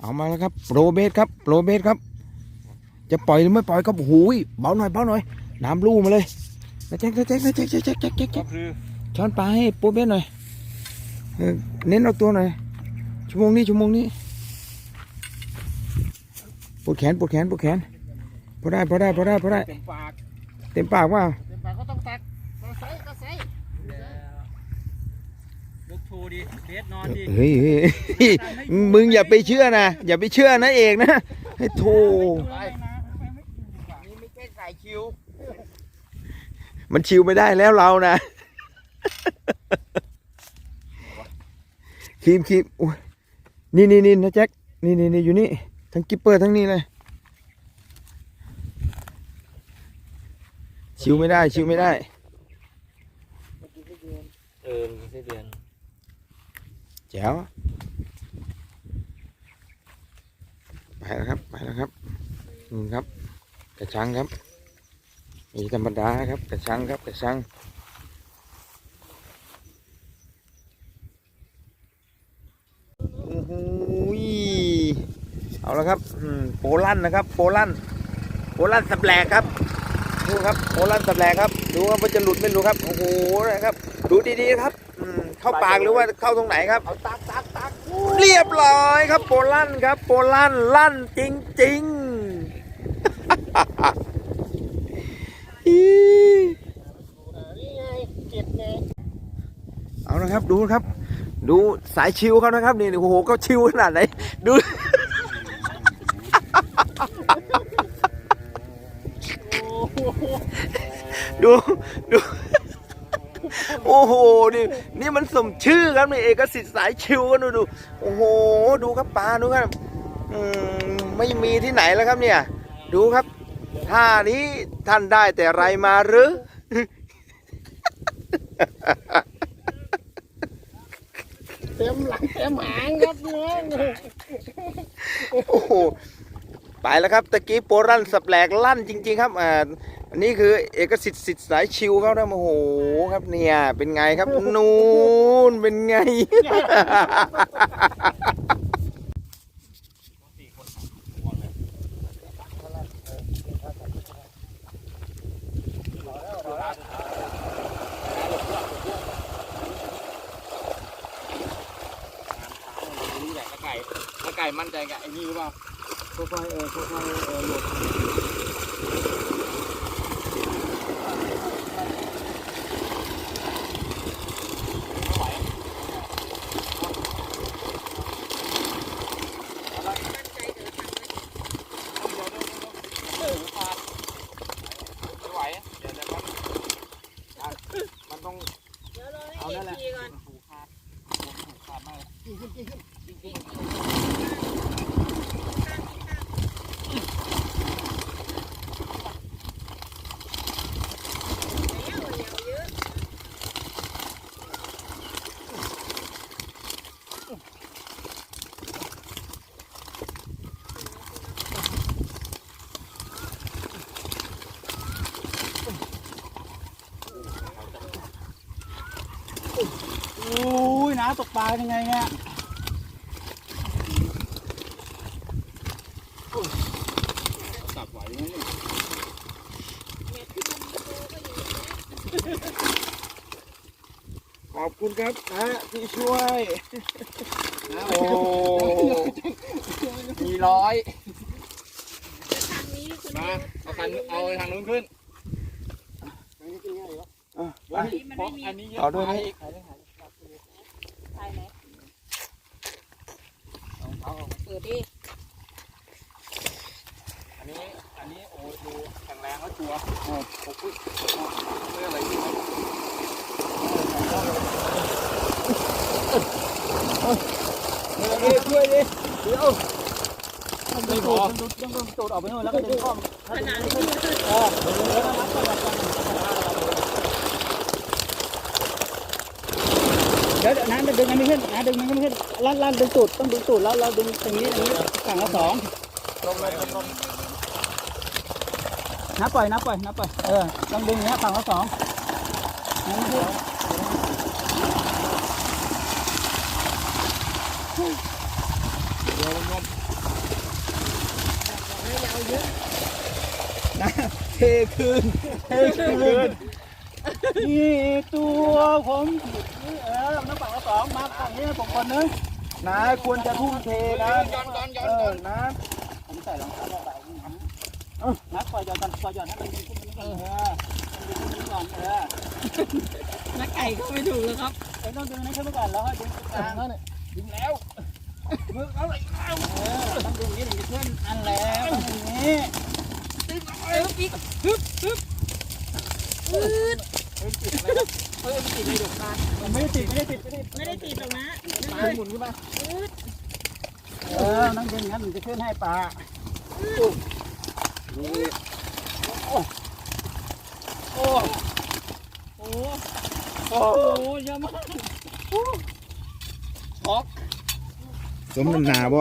เอามาแล้วครับโปรเบสครับโปรเบสครับ จะปล่อยหรือไม่ปล่อยครับโอ้โหยเบาหน่อยเบาหน่อยน้ำลู่มาเลยนะแจ็คนะแจ็คนะแจ็คแจ็คแจ็คแจ็คแจ็คแจ็ก็คคือช้อนปลาให้โปรเบสหน่อยเออเน้นเอาตัวหน่อยชั่วโมงนี้ชั่วโมงนี้ปวดแขนปวดแขนปวดแขนพอได้พอได้พอได้พอได้เต็มปากเต็มปากว่า เต็มปากก็ต้องตักก็ใส่ก็ใส่ ลุกทู ดิเดสนอนดิเฮ้ยเฮ้ยเฮ้ยมึงอย่าไปเชื่อนะ อย่าไปเชื่อนะเอกนะให้โทไปนี่ไม่ใช่สายคิว มันชิวไม่ได้แล้วเรานะครีมครีมอุ๊ยนี่นี่นี่นะแจ็ค นี่นี่นี่อยู่นี่ ทั้งกิปเปอร์ทั้งนี้เลย ชิวไม่ได้ ชิวไม่ได้ เออมีไส้เดือน แจ๋วไปแล้วครับไปแล้วครับนี่ครับ กระชังครับมีธรรมดาครับ กระชังครับกระชังโอ้โหยเอาละครับโปลันนะครับ โปลันโปลันสับแหลกครับดูครับโปลันสับแหลกครับ ดูครับว่าจะหลุดไม่หลุดครับโอ้โหนะครับ ดูดีๆครับ เข้าปากหรือว่าเข้าตรงไหนครับ เอาตักตักตักเรียบร้อยครับโปลั่นครับ โปลั่นลั่นจริงๆอีนี่ไงเก็บไงเอาละครับดูครับ ดูสายชิวเขานะครับนี่โอ้โหก็ชิวขนาดไหนดูดูดู โอ้โหนี่นี่มันสมชื่อครับนี่เอกสิทธิ์สายชิวกันดูดูโอ้โห ดูครับปลาดูครับอืมไม่มีที่ไหนแล้วครับเนี่ย ดูครับท่านี้ท่านได้แต่ไรมาหรือเต็มหลังเต็มหางครับน้องโอ้โหไปแล้วครับตะกี้โปรันสับแหลกลั่นจริง ๆ ครับอ่า อันนี้คือเอกสิทธิ์สิทธิ์สายชิวเขานะโอ้โหครับเนี่ยเป็นไงครับนูนเป็นไงนี่แหละแล้วไก่แล้วไก่มั่นใจกับไอ้นี่หรือเปล่าค่อยๆเออค่อยๆเออหลุดไม่ไหวเดี๋ยวเดี๋ยวมันมันต้อง เอานั่นแหละผูกขาดผูกขา ดมาก ตกปลายังไงเนี่ยสับไหวไหมเนี่ยขอบคุณครับนะที่ช่วยโอ้มีร้อยมาเอาคันเอาทางนู้นขึ้นอะไปเพราะอันนี้เยอะต่อด้วยนะอีกเปิดดิ อันนี้ อันนี้โอ้ดูแข็งแรงแล้วชัวร์โอ้โหปุ๊บเรื่องอะไรที่มันช่วยดิเดี๋ยวไม่พอต้องต้องตูดออกไปโน่นแล้วก็ดึงข้อมขนาดนี้เออเดี๋ยวเดี๋ยวน เดี๋ยวน้ำดึงอันนี้ขึ้นน้ำดึงอันนี้ขึ้นลั่นลั่นดึงตูดต้องดึงตูดแล้วเราดึงตรงนี้ตรงนี้ฝั่งละสองลงเลยลงนับปล่อยนับปล่อยนับปล่อยเออต้องดึงเนี้ยฝั่งละสองนั่นคือเดี๋ยวรวมนะเทคืนเทคืน นี่ตัวผมเออน้ำปากกระป๋องมาฝั่งนี้ผมคนนึงนะควรจะทุ่มเทนะย้อนย้อนย้อนเอย้ออนนะผมใส่รองเท้าเข้าไปเออนะปล่อยหย่อนกันปล่อยหย่อนให้มันดึงขึ้นมาเออมันดึงขึ้นมาก่อนเออนักไก่ก็ไม่ถูกแล้วครับเอ้ยต้องดึงนี้ขึ้นมาก่อนแล้วค่อยดึงกลางแล้วเนี่ยดึงแล้วมือเอาอะไรเอาเออต้องดึงนี้ถึงจะขึ้นอันแล้วอย่างนี้เอออีกฮึบฮึบ อืดเฮ้ยติดอะไรวะเฮ้ยมันติดอะไรดูมันไม่ได้ติดไม่ได้ติดไม่ได้ติดไม่ได้ติดหรอกนะปลาหมุนขึ้นมาอืดเออนั่งดึงงั้นถึงจะขึ้นให้ปลาโอ้โอ้โอ้โอ้โหเยอะมากช็อกสมน้ำหนาบ่